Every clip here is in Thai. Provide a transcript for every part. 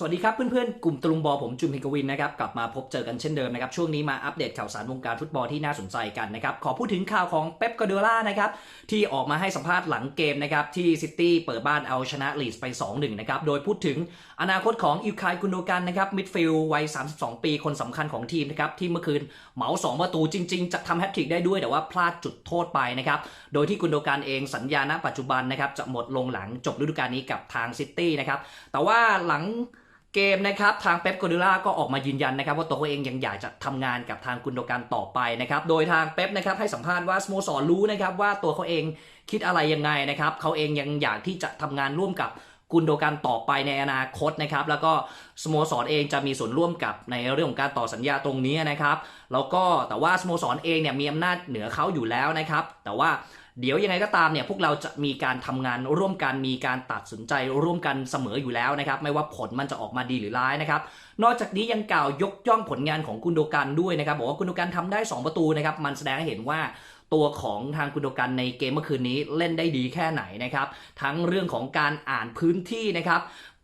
สวัสดีครับเพื่อนๆ กลุ่มตลุมบอผมจุนพิกวินนะครับกลับมาพบเจอกันเช่นเดิมนะครับช่วงนี้มาอัปเดตข่าวสารวงการฟุตบอลที่น่าสนใจกันนะครับขอพูดถึงข่าวของเป๊ปก a เดล่านะครับที่ออกมาให้สัมภาษณ์หลังเกมนะครับที่ซิตี้เปิดบ้านเอาชนะลีดส์ไป 2-1 นะครับโดยพูดถึงอนาคตของอิวคายกุนโดกันนะครับมิดฟิลด์วัย 32 ปีคนสำคัญของทีมนะครับที่เมื่อคืนเหมา 2 ประตูจริง ๆ จะทำแฮตทริกได้ด้วยแต่ว่าพลาดจุดโทษไปนะครับโดยที่กุนโดกันเองสัญญาณปัจจุบันนะครับจะหมดลงหลังจบฤดูกาลนี้กับทางซิตี้นะครับแต่ว่าหลัง เกมนะครับทางเป๊ปโกดิล่าก็ออกมายืนยันนะครับว่าตัวเขาเองยังอยากจะทำงานกับทางกุนโดการต่อไปนะครับโดยทางเป๊ปนะครับให้สัมภาษณ์ว่าสโมสรรู้นะครับว่าตัวเขาเองคิดอะไรยังไงนะครับเขาเองยังอยากที่จะทำงานร่วมกับ กุนโดกันต่อไปในอนาคตนะครับ แล้วก็สโมสรเองจะมีส่วนร่วมกับในเรื่องของการต่อสัญญาตรงนี้นะครับ แล้วก็แต่ว่าสโมสรเองเนี่ยมีอำนาจเหนือเขาอยู่แล้วนะครับ แต่ว่าเดี๋ยวยังไงก็ตามเนี่ยพวกเราจะมีการทำงานร่วมกันมีการตัดสินใจร่วมกันเสมออยู่แล้วนะครับ ไม่ว่าผลมันจะออกมาดีหรือร้ายนะครับ นอกจากนี้ยังกล่าวยกย่องผลงานของกุนโดกันด้วยนะครับบอกว่ากุนโดกันทำได้ 2 ประตูนะครับมันแสดงให้เห็นว่า ตัวของทางคุณโดกันในเกมเมื่อคืนนี้เล่นได้ดีแค่ไหนนะครับ ทั้งเรื่องของการอ่านพื้นที่นะครับ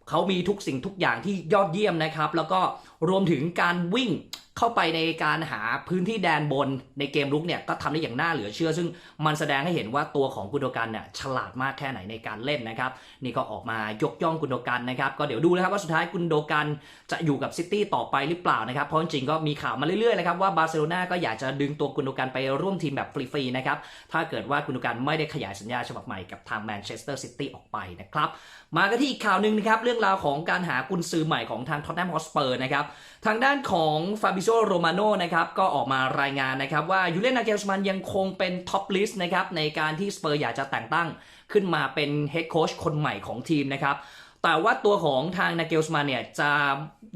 เขามีทุกสิ่งทุกอย่างที่ยอดเยี่ยมนะครับ แล้วก็รวมถึงการวิ่ง เข้าไปในการหาพื้นที่แดนบนในเกมรุกเนี่ยก็ทำได้อย่างน่าเหลือเชื่อ ซึ่งมันแสดงให้เห็นว่าตัวของกุนโดกันเนี่ยฉลาดมากแค่ไหนในการเล่นนะครับ นี่ก็ออกมายกย่องกุนโดกันนะครับ ก็เดี๋ยวดูนะครับว่าสุดท้ายกุนโดกันจะอยู่กับซิตี้ต่อไปหรือเปล่านะครับ เพราะจริงๆก็มีข่าวมาเรื่อยๆนะครับว่าบาร์เซโลนาก็อยากจะดึงตัวกุนโดกันไปร่วมทีมแบบฟรีๆนะครับถ้าเกิดว่ากุนโดกันไม่ได้ขยายสัญญาฉบับใหม่กับทางแมนเชสเตอร์ซิตี้ออกไปนะครับมากันที่อีกข่าวหนึ่งนะครับเรื่องราวของการหากุนซือใหม่ของทางท็อตแนมฮอสเปอร์นะครับทางด้านของฟาบิโซโรมาโนนะครับก็ออกมารายงานนะครับว่ายูเลนนาเกลสมันยังคงเป็นท็อปลิสต์นะครับในการที่สเปอร์อยากจะแต่งตั้งขึ้นมาเป็นเฮดโค้ชคนใหม่ของทีมนะครับแต่ว่าตัวของทางนาเกลสมันเนี่ยจะ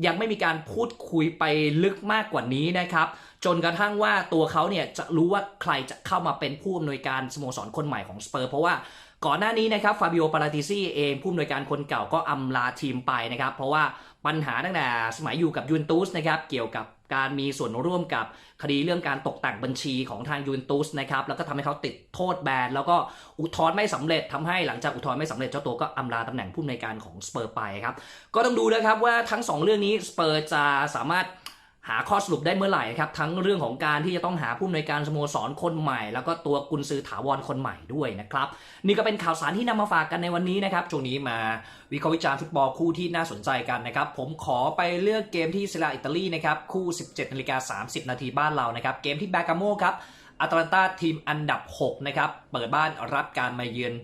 ยังไม่มีการพูดคุยไปลึกมากกว่านี้นะครับ จนกระทั่งว่าตัวเขาเนี่ยจะรู้ว่าใครจะเข้ามาเป็นผู้อำนวยการสโมสรคนใหม่ของสเปอร์เพราะว่าก่อนหน้านี้นะครับฟาบิโอปาราติซี่เองผู้อำนวยการคนเก่าก็อำลาทีมไปนะครับ เพราะว่าปัญหาตั้งแต่สมัยอยู่กับยูนตูสนะครับเกี่ยวกับการมีส่วนร่วมกับคดีเรื่องการตกแต่งบัญชีของทางยูนตูสนะครับแล้วก็ทำให้เขาติดโทษแบน แล้วก็อุทธรณ์ไม่สำเร็จทำให้หลังจากอุทธรณ์ไม่สำเร็จเจ้าตัวก็อำลาตำแหน่งผู้อำนวยการของสเปอร์ไปครับก็ต้องดูนะครับว่าทั้ง 2 เรื่องนี้สเปอร์จะสามารถ หาข้อสรุปได้เมื่อไหร่ครับ ทั้งเรื่องของการที่จะต้องหาผู้อำนวยการสโมสรคนใหม่ แล้วก็ตัวกุนซือถาวรคนใหม่ด้วยนะครับ นี่ก็เป็นข่าวสารที่นำมาฝากกันในวันนี้นะครับช่วงนี้มาวิเคราะห์วิจารณ์ฟุตบอลคู่ที่น่าสนใจกันนะครับ ผมขอไปเลือกเกมที่เซราอิตาลีนะครับคู่ 17นาฬิกา30 นาทีบ้านเรานะครับเกมที่แบกาโมครับ อตแลนตาทีมอันดับ 6 นะครับ เปิดบ้านรับการมาเยือน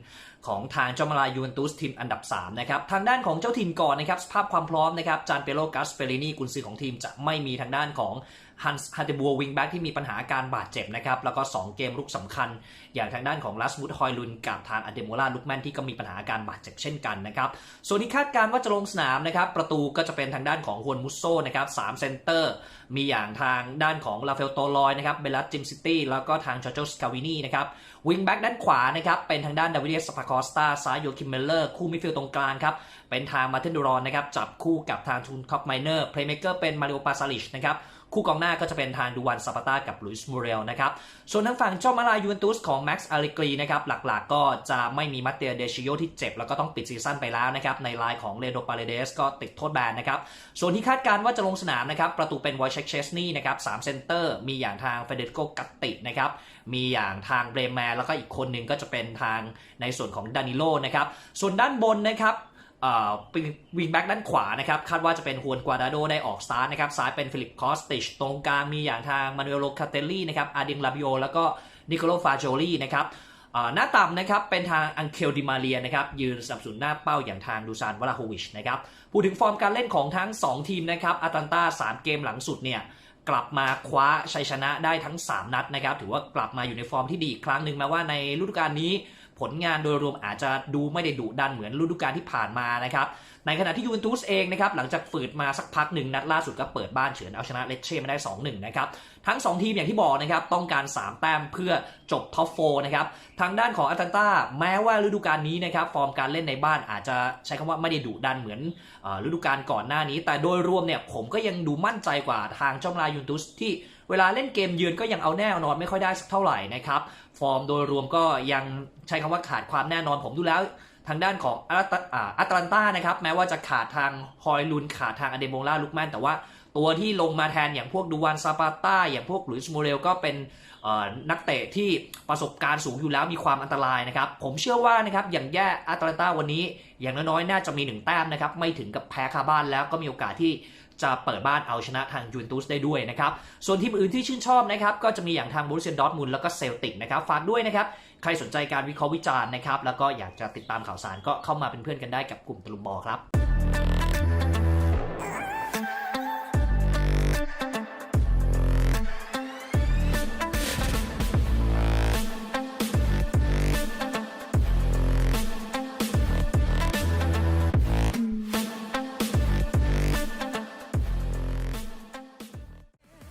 ของทางเจ้ามาลายูเวนตุสทีมอันดับ 3 นะครับ ทางด้านของเจ้าทีมก่อนนะครับ สภาพความพร้อมนะครับ จานเปโลกัสเปรินีกุนซือของทีมจะไม่มีทางด้านของ ฮันส์ฮาเตบัววิงแบ็กที่มีปัญหาการบาดเจ็บนะครับ แล้วก็ 2 เกมลุกสำคัญ อย่างทางด้านของลัสมุดฮอยลุนกับทางอเดโมลาลุกแมนที่ก็มีปัญหาการบาดเจ็บเช่นกันนะครับ ส่วนที่คาดการณ์ว่าจะลงสนามนะครับ ประตูก็จะเป็นทางด้านของฮวนมุโซนะครับสามเซนเตอร์ มีอย่างทางด้านของลาเฟลโตลอยนะครับเบลัสจิมซิตี้แล้วก็ทางจอร์จสคาวินีนะครับวิงแบ็กด้านขวานะครับเป็นทางด้านดาวิเดสปาคอสตาซ้ายโยคิมเมลเลอร์คู่มิดฟิลด์ตรงกลางครับเป็นทางมาเทนดูรอนนะครับจับคู่กับทางทูนคอปไมเนอร์เพลย์เมเกอร์เป็นมาริโอปาซาลิชนะครับ คู่กองหน้าก็จะเป็นทางดูวันซาปาต้ากับลุยส์มูเรลนะครับ ส่วนทางฝั่งเจ้ามาลายูเวนตุสของแม็กซ์อาริกรีนะครับ หลักๆก็จะไม่มีมาเตียเดชิโยที่เจ็บ แล้วก็ต้องปิดซีซั่นไปแล้วนะครับ ในลน์ของเรโดปาเลเดสก็ติดโทษแบนนะครับ ส่วนที่คาดการณ์ว่าจะลงสนามนะครับ ประตูเป็นวอยเชคเชสนี่นะครับสามเซนเตอร์ มีอย่างทางเฟเดริโกกัตตินะครับ มีอย่างทางเบรแมนแล้วก็อีกคนหนึ่งก็จะเป็นทางในส่วนของดานิโลนะครับ ส่วนด้านบนนะครับ วิงแบ็กด้านขวานะครับ คาดว่าจะเป็นฮวนกวาดาโดได้ออกสตาร์ทนะครับ ซ้ายเป็นฟิลิปคอสติช ตรงกลางมีอย่างทางมานูเอโลคาเตลลี่นะครับอาดิงลาบิโอ แล้วก็นิโคโลฟาโจลี่นะครับหน้าต่ำนะครับ เป็นทางอังเคลดิมาเรียนะครับ ยืนสนับสนุนหน้าเป้าอย่างทางดูซานวลาโฮวิชนะครับ พูดถึงฟอร์มการเล่นของทั้ง 2 ทีมนะครับอาตันตา3 เกมหลังสุดเนี่ยกลับมาคว้าชัยชนะได้ทั้ง 3 นัดนะครับ ถือว่ากลับมาอยู่ในฟอร์มที่ดีอีกครั้งหนึ่งแม้ว่าในฤดูกาลนี้ผลงานโดยรวมอาจจะดูไม่ได้ดุดันเหมือนฤดูกาลที่ผ่านมานะครับในขณะที่ยูเวนตุสเองนะครับหลังจากฝืดมาสักพักหนึ่งนัดล่าสุดก็เปิดบ้านเฉือนเอาชนะเลเช่มาได้ 2-1 นะครับทั้ง 2 ทีมอย่างที่บอกนะครับต้องการ 3 แต้มเพื่อจบท็อปโฟนะครับทางด้านของอาตันตาแม้ว่าฤดูกาลนี้นะครับฟอร์มการเล่นในบ้านอาจจะใช้คำว่าไม่ได้ดุดันเหมือนฤดูกาลก่อนหน้านี้ แต่โดยรวมเนี่ยผมก็ยังดูมั่นใจกว่าทางเจ้าลายูเวนตุสที่ เวลาเล่นเกมยืนก็ยังเอาแน่นอนไม่ค่อยได้สักเท่าไหร่นะครับ ฟอร์มโดยรวมก็ยังใช้คำว่าขาดความแน่นอนผมดูแล้วทางด้านของอัตอ่าอัตแลนตานะครับแม้ว่าจะขาดทางฮอยลุนขาดทางอเดโมล่าลุกแมนแต่ว่าตัวที่ลงมาแทนอย่างพวกดูวานซาปาต้าอย่างพวกหลุยส์โมเรลก็เป็นนักเตะที่ประสบการณ์สูงอยู่แล้วมีความอันตรายนะครับ ผมเชื่อว่านะครับอย่างแย่อัตแลนตาวันนี้ อย่างน้อยๆ น่าจะมีหนึ่งแต้มนะครับ ไม่ถึงกับแพ้คาบ้านแล้วก็มีโอกาสที่ จะเปิดบ้านเอาชนะทางยูเวนตุสได้ด้วยนะครับ ส่วนทีมอื่นที่ชื่นชอบนะครับก็จะมีอย่างทางบรูเซียดอร์ทมุนแล้วก็เซลติกนะครับฝากด้วยนะครับใครสนใจการวิเคราะห์วิจารณ์นะครับแล้วก็อยากจะติดตามข่าวสารก็เข้ามาเป็นเพื่อนกันได้กับกลุ่มตะลุมบอครับ